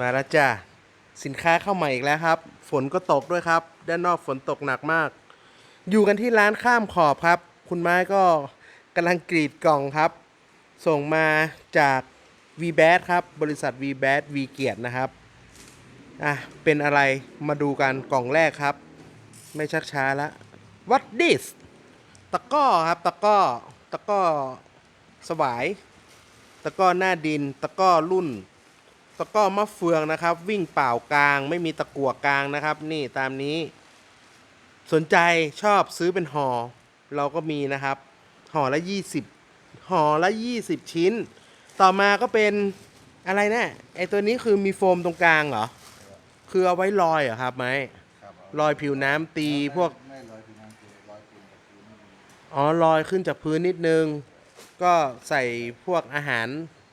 มาแล้วจ้าสินค้าเข้าใหม่อีกแล้วครับ ฝนก็ตกด้วยครับ ด้านนอกฝนตกหนักมาก อยู่กันที่ร้านข้ามขอบครับ คุณไม้ก็กำลังกรีดกล่องครับ ส่งมาจาก v b a t ครับ บริษัท v b a t V เกียรตินะครับอะเป็นอะไรมาดูกันกล่องแรกครับ ไม่ชักช้าละ What this ตะก้อครับตะก้อตะก้อสวาย ตะก้อหน้าดิน ตะก้อรุ่น ตะกร้อมะเฟืองนะครับ วิ่งเปล่ากลาง ไม่มีตะกั่วกลางนะครับ นี่ตามนี้ สนใจชอบซื้อเป็นห่อเราก็มีนะครับห่อละ 20ห่อละ 20 ชิ้น ต่อมาก็เป็นอะไรนะไอตัวนี้คือมีโฟมตรงกลางเหรอคือเอาไว้ลอยเหรอครับไหมครับลอยผิวน้ำตีพวกไม่ลอยพื้นน้ำคือลอยพื้นกับพื้นไม่มีอ๋อลอยขึ้นจากพื้นนิดนึง ก็ใส่พวกอาหาร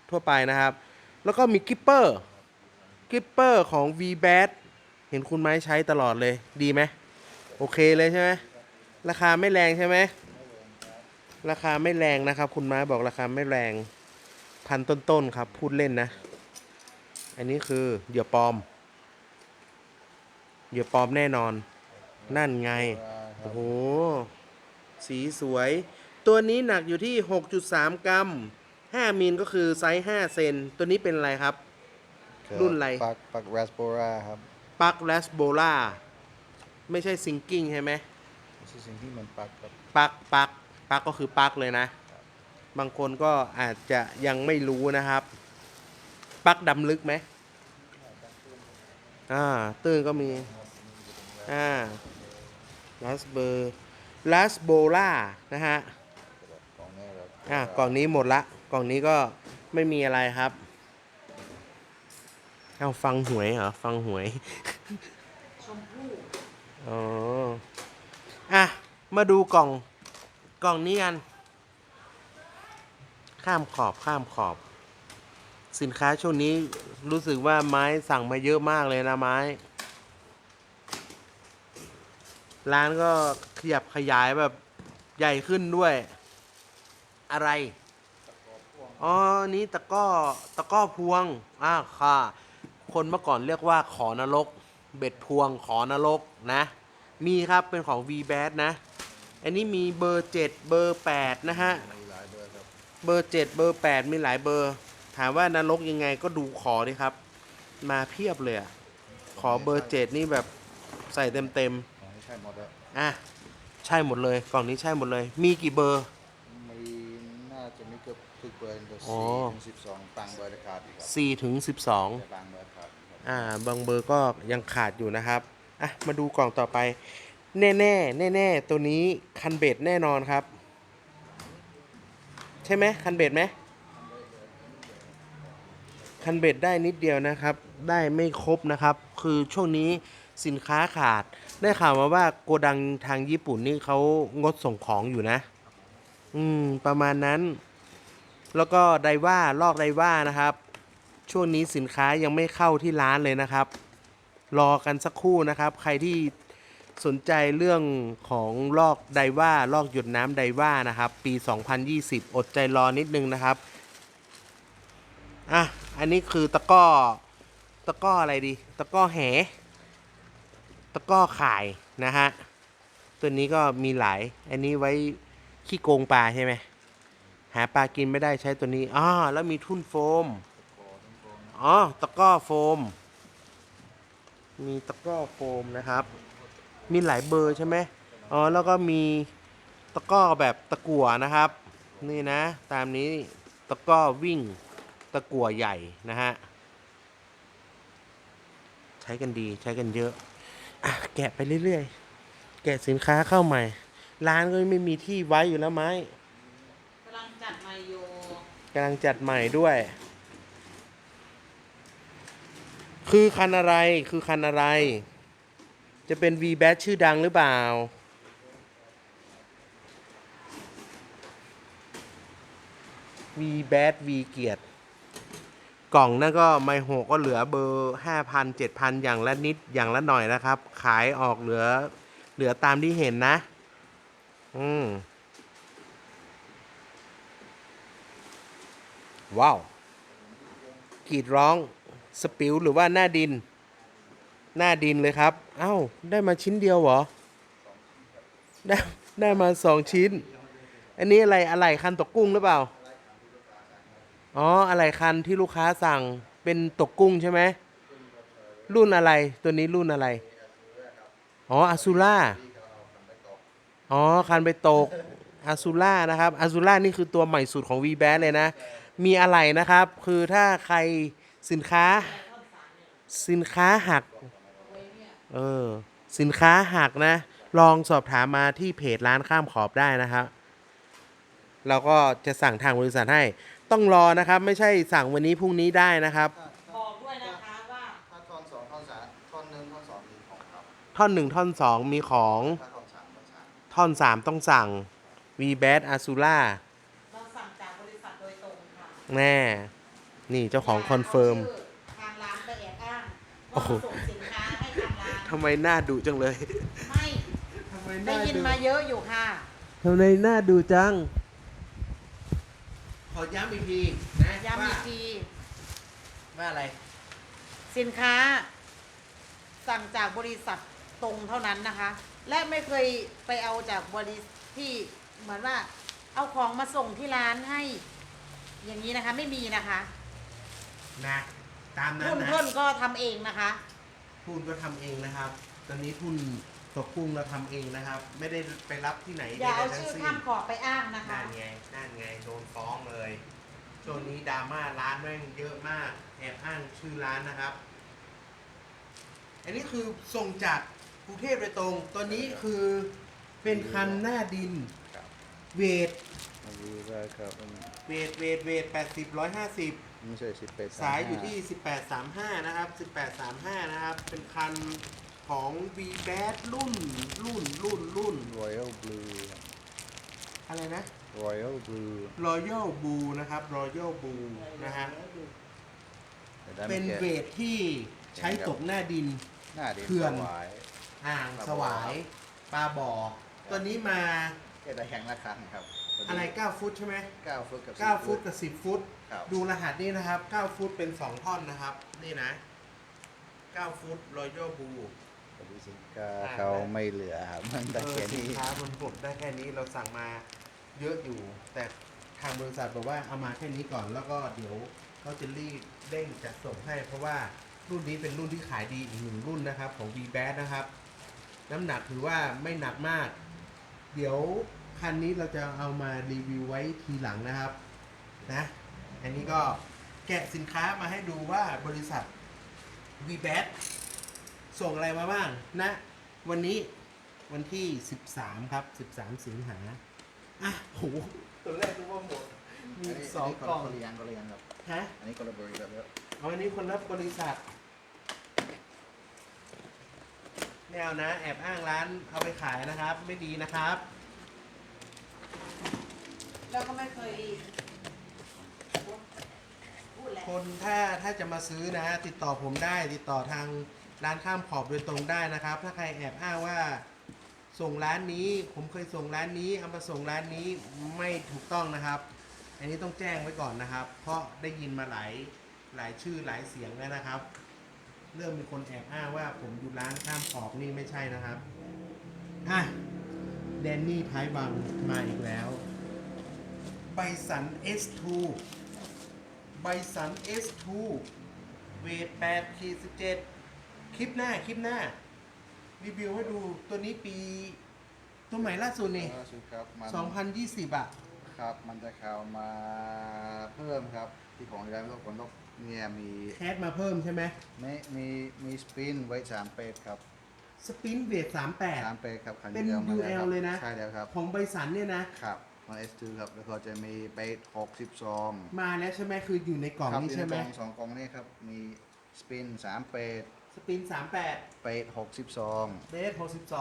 ทั่วไปนะครับ แล้วก็มีกิปเปอร์กิปเปอร์ของ v b a t เห็นคุณไม้ใช้ตลอดเลยดีไหมโอเคเลยใช่ไหมราคาไม่แรงใช่ไหมราคาไม่แรงนะครับ คุณไม้บอกราคาไม่แรงพันต้นๆครับ พูดเล่นนะ อันนี้คือเหยื่อปลอมเหยื่อปลอมแน่นอน นั่นไง โอ้โห สีสวย ตัวนี้หนักอยู่ที่ 6.3 กรัม 5มิลก็คือไซส์ 5 เซน ตัวนี้เป็นอะไรครับ รุ่นอะไร ปักปักราสโบราครับปักแลสโบล่าไม่ใช่ซิงกิ้งใช่ไหมไม่ใช่สิ่งที่มันปักครับ ปักปักปักก็คือปักเลยนะ บางคนก็อาจจะยังไม่รู้นะครับ ปักดำลึกไหมอ่าตื้นก็มีอ่าลาสเบอร์ลาสโบล่านะฮะกล่องนี้ครับอะกล่องนี้หมดละ กล่องนี้ก็ไม่มีอะไรครับ เอาฟังหวยเหรอ ฟังหวย ชมพู่อ๋อ อะ มาดูกล่อง กล่องนี้กัน ข้ามขอบข้ามขอบ สินค้าช่วงนี้รู้สึกว่าไม้สั่งมาเยอะมากเลยนะไม้ ร้านก็ขยับขยายแบบใหญ่ขึ้นด้วย อะไร อ๋อนี่ตะกร้อตะกร้อพวงอ่าค่ะ คนเมื่อก่อนเรียกว่าขอนรก เบ็ดพวงขอนรกนะ มีครับเป็นของ v b a t นะ อันนี้มีเบอร์ 7 เบอร์ 8 นะฮะ มีหลายเบอร์ครับเบอร์ 7 เบอร์ 8 มีหลายเบอร์ ถามว่านรกยังไงก็ดูขอดิครับ มาเพียบเลยอะขอเบอร์ 7 นี่แบบใส่เต็มเต็มของนี้ใช่หมดแล้วๆอะใช่หมดเลยกล่องนี้ใช่หมดเลย มีกี่เบอร์มีน่าจะมี เกือบทุกเบอร์เบอร์อ๋อ สี่ถึงสิบสองบางเบอร์จะขาดอีกครับ4ถึง12 แต่บางเบอร์ขาดอีกครับอ่าบางเบอร์ก็ยังขาดอยู่นะครับ อะ มาดูกล่องต่อไป แน่แน่แน่แน่ๆตัวนี้คันเบ็ดแน่นอนครับ ใช่ไหมคันเบ็ดไหมคันเบ็ดได้นิดเดียวนะครับ ได้ไม่ครบนะครับ คือช่วงนี้สินค้าขาด ได้ข่าวมาว่าโกดังทางญี่ปุ่นนี่เขางดส่งของอยู่นะ อืม ประมาณนั้น แล้วก็ไดว่าลอกไดว่านะครับ ช่วงนี้สินค้ายังไม่เข้าที่ร้านเลยนะครับ รอกันสักครู่นะครับ ใครที่สนใจเรื่องของลอกไดว่าลอกหยดน้ำไดว่านะครับ ปี 2020 อดใจรอนิดนึงนะครับอะอันนี้คือตะก้อตะก้ออะไรดี ตะก้อแหตะก้อข่ายนะฮะ ตัวนี้ก็มีหลาย อันนี้ไว้ขี้โกงปลาใช่ไหม หาปลากินไม่ได้ใช้ตัวนี้อ๋อแล้วมีทุ่นโฟมอ๋อตะกร้อโฟม มีตะกร้อโฟมนะครับ มีหลายเบอร์ใช่ไหมอ๋อแล้วก็มีตะกร้อแบบตะกั่วนะครับ นี่นะ ตามนี้ตะกร้อวิ่งตะกั่วใหญ่นะฮะใช้กันดีใช้กันเยอะอะแกะไปเรื่อยๆ แกะสินค้าเข้าใหม่ ร้านก็ไม่มีที่ไว้อยู่แล้วไหม กำลังจัดไมโย กำลังจัดใหม่ด้วย คือคันอะไรคือคันอะไร จะเป็น V b a t ชื่อดังหรือเปล่า V b a t V เกียรติกล่องนั่นก็ไมโหก็เหลือเบอร์ห้าพันเจ็ดพันอย่างละนิดอย่างละหน่อยนะครับ ขายออกเหลือ เหลือตามที่เห็นนะ อืม ว้าวกรีดร้องสปิวหรือว่าหน้าดิน หน้าดินเลยครับ เอ้า ได้มาชิ้นเดียวเหรอ ได้ได้มาสองชิ้น อันนี้อะไรอะไรคันตกกุ้งหรือเปล่า อ๋อ อะไรคันที่ลูกค้าสั่งเป็นตกกุ้งใช่ไหม รุ่นอะไรตัวนี้รุ่นอะไร อ๋ออาซูล่า อ๋อ คันไปตกอาซูล่านะครับอาซูล่านี่คือตัวใหม่สุดของ v b a t เลยนะ มีอะไรนะครับ คือถ้าใครสินค้า สินค้าหัก เออ สินค้าหักนะ ลองสอบถามมาที่เพจร้านข้ามขอบได้นะครับเราก็จะสั่งทางบริษัทให้ ต้องรอนะครับ ไม่ใช่สั่งวันนี้พรุ่งนี้ได้นะครับ บอกด้วยนะคะว่าถ้าท่อนสองท่อนสามท่อนหนึ่งท่อนสองมีของครับท่อนหนึ่งท่อนสองมีของ ถ้าท่อนสามท่อนสามท่อนสามต้องสั่ง v b a t a z u l a แน่นี่เจ้าของคอนเฟิร์มาชื่ทางร้านไปแอบอ้างโอ้ว่าโหมาส่งสินค้าให้ทางร้านทำไมหน้าดุจังเลย ไม่ได้ยินมาเยอะอยู่ค่ะ ทำไมหน้าดุจัง ขอย้ำอีกทีนะย้ำอีกทีว่าอะไร สินค้า สั่งจากบริษัทตรงเท่านั้นนะคะ และไม่เคยไปเอาจากบริษัทที่เหมือนว่า เอาของมาส่งที่ร้านให้ อย่างนี้นะคะ ไม่มีนะคะนะตามนั้นทุนนะ เพิ่นก็ทำเองนะคะทุนก็ทำเองนะครับ ตอนนี้ทุนตกกุ้งเราทำเองนะครับ ไม่ได้ไปรับที่ไหนอย่าเอาใดๆทั้งชื่อสิ้นข้ามขอบไปอ้างนะคะ นั่นไงนั่นไงโดนฟ้องเลย ช่วงนี้ดราม่าร้านแม่งเยอะมาก แอบอ้างชื่อร้านนะครับ อันนี้คือส่งจากกรุงเทพโดยตรงตัวนี้คือเป็นคันหน้าดิน ครับ เวท อันนี้ก็ครับมันเวทเวทเวท80 150ไม่ใช่สิบเป็ดสายอยู่ที่1835นะครับ1835นะครับ เป็นคันของ v b a t รุ่นรุ่นรุ่นรุ่นรอยัลบลูอะไรนะรอยัลบลู Royal Blue นะครับ Royal Blue นะฮะเป็นเวทที่ใช้ตกหน้าดินหน้าเด่นเขื่อนสวายอ่างสวายปลาบ่อตัวนี้มาแค่ได้แข่งละครั้งครับ อะไร 9 ฟุตใช่ไหมเก้าฟุตกับ9ฟุตกับ 10 ฟุต ครับ ดูรหัสนี่นะครับ 9 ฟุตเป็น 2 ท่อนนะครับ นี่นะ 9 ฟุต Royal Blue บริสินค้าเขาไม่เหลือครับมันแต่เออแค่สินนี้ค้ามันหมดได้แค่นี้เราสั่งมาเยอะอยู่ แต่ทางบริษัทบอกว่าเอามาแค่นี้ก่อนแล้วก็เดี๋ยวเขาจะรีบเร่งจัดส่งให้ เพราะว่ารุ่นนี้เป็นรุ่นที่ขายดีอีกหนึ่งรุ่นนะครับ ของ v b a t นะครับ น้ำหนักถือว่าไม่หนักมาก เดี๋ยว คันนี้เราจะเอามารีวิวไว้ทีหลังนะครับนะอันนี้ก็แกะสินค้ามาให้ดูว่าบริษัท v b a t ส่งอะไรมาบ้างนะ วันนี้วันที่ 13 ครับ 13 สิงหาอะโหตัวแรกนึกว่าหมดมีสองกล่องคนละยังคนละยังครับฮะอันนี้คนละบริษัทแล้วเอาอันนี้คนรับบริษัทแนวนะ แอบอ้างร้านเอาไปขายนะครับ ไม่ดีนะครับ แล้วก็ไม่เคยพูดแหละคนถ้าถ้าจะมาซื้อนะติดต่อผมได้ติดต่อทางร้านข้ามขอบโดยตรงได้นะครับ ถ้าใครแอบอ้างว่า ส่งร้านนี้ ผมเคยส่งร้านนี้เอามาส่งร้านนี้ไม่ถูกต้องนะครับ อันนี้ต้องแจ้งไว้ก่อนนะครับ เพราะได้ยินมาหลายหลายชื่อหลายเสียงแล้วนะครับ เริ่มมีคนแอบอ้างว่าผมอยู่ร้านข้ามขอบนี่ไม่ใช่นะครับอะ แดนนี่ท้ายบังมาอีกแล้วไบสัน S2 ไบสัน S2 เวท8ขีด17 คลิปหน้า คลิปหน้า รีวิวให้ดูตัวนี้ปี ตัวใหม่ล่าสุดนี่ล่าสุดครับมัน2020 อะ ครับ มันจะเข้ามาเพิ่มครับ ที่ของร้านก็คนต้องเนี่ยมีแคสมาเพิ่มใช่ไหมไม่มีมีสปินไว้สามเป็ดครับ สปินเวทสาม38เป็ดครับคันเป็นดียวมา UL ครับเลยนะ ใช่แล้วครับของไบสันเนี่ยนะ ครับมา S2 ครับแล้วก็จะมีเป็ดหกสิบสองมาแล้วใช่ไหมคืออยู่ในกล่องครับนี้ใช่ไหมอยู่ในกล่องสองกล่องนี่ครับมีสปินสามเป็ดสปิน38เป็ดหกสิบสองเบส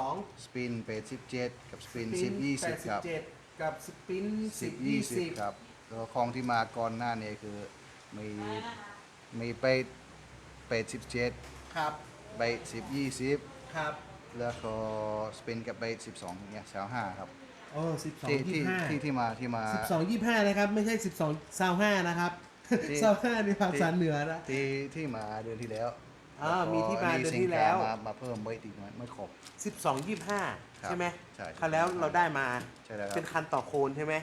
62สปินเป็ดสิบเจ็ดกับสปินสสิบยี่สิบครับ87กับสปินสิบ10ยี่สิบ20ครับแล้วก็ของที่มาก่อนหน้านี้คือมีอะไรนะคะมีเป็ดเป็ดสิบเจ็ดครับเป็ดสิบยี่สิบ ครับแล้วก็สปินกับเป็ดสิบสองเนี่ยสาวห้าครับโอ้12ที่ที่ที่25ที่มาที่มา12 25นะครับ ไม่ใช่12 25นะครับที่ซาห้าในภาษาเหนือนะ ที่ที่มาเดือนที่แล้วอ่ามีที่มาอัเดือนที่แล้วสินค้ามามาเพิ่มไว้อีกหน่อยไม่ครบ สิบสองยี่ห้าครับใช่ไหมใช่คราวแล้วเราได้มาใช่แล้วครับ เป็นคันต่อโคนใช่ไหมา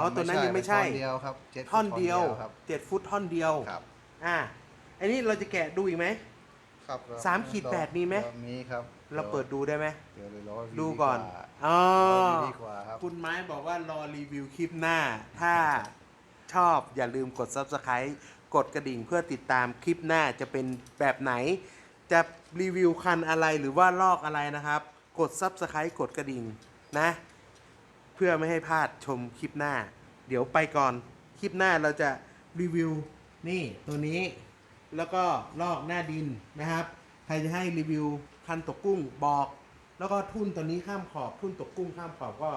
อ๋อตัวนั้นยังไม่ใช่เป็นท่อนเดียวครับจ็ท่อนเดียวครับ เจ็ดฟุตท่อนเดียวครับ อ่าอันนี้เราจะแกะดูอีกไหม ครับสามขีดแปดมีไหม มีครับเราเปิดดูได้ไหม เดี๋ยวเลยรอวิวดูก่อนดีว่าอ๋อรอวิวดีกว่าครับ คุณไม้บอกว่ารอรีวิวคลิปหน้า ถ้าชอบอย่าลืมกด Subscribe กดกระดิ่งเพื่อติดตามคลิปหน้าจะเป็นแบบไหน จะรีวิวคันอะไรหรือว่าลอกอะไรนะครับ กด Subscribe กดกระดิ่งนะ เพื่อไม่ให้พลาดชมคลิปหน้า เดี๋ยวไปก่อน คลิปหน้าเราจะรีวิว นี่ตัวนี้ แล้วก็ลอกหน้าดินนะครับ ใครจะให้รีวิวคันตกกุ้งบอก แล้วก็ทุ่นตัวนี้ข้ามขอบทุ่นตกกุ้งข้ามขอบก็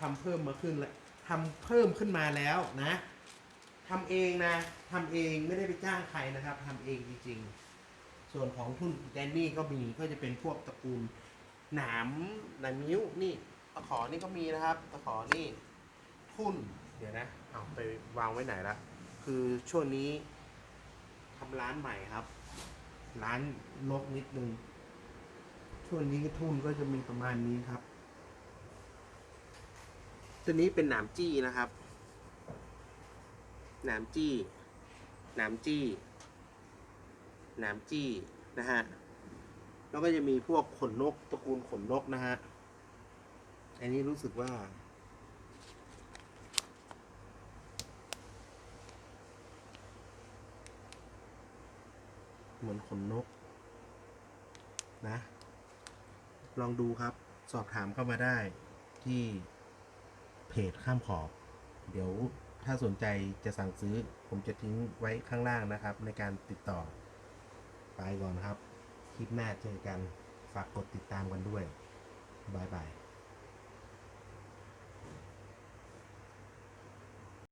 ทำเพิ่มมาขึ้นแล้วทำเพิ่มขึ้นมาแล้วนะทำเองนะทำเองไม่ได้ไปจ้างใครนะครับทำเองจริงๆ ส่วนของทุ่นแดนนี่ก็มีก็จะเป็นพวกตระกูลหนามหนามนิ้วนี่ตะขอนี่ก็มีนะครับตะขอนี่ ทุ่นเดี๋ยวนะเอาไปวางไว้ไหนละคือช่วงนี้ ทำร้านใหม่ครับ ร้านลกนิดนึง ช่วงนี้ทุนก็จะมีประมาณนี้ครับ ตัวนี้เป็นหนามจี้นะครับ หนามจี้ หนามจี้ หนามจี้นะฮะ แล้วก็จะมีพวกขนนกตระกูลขนนกนะฮะ อันนี้รู้สึกว่า มือนขนนก นะ ลองดูครับ สอบถามเข้ามาได้ที่เพจข้ามขอบ เดี๋ยวถ้าสนใจจะสั่งซื้อ ผมจะทิ้งไว้ข้างล่างนะครับ ในการติดต่อ ไปก่อนครับ คลิปหน้าเจอกัน ฝากกดติดตามกันด้วยบายบาย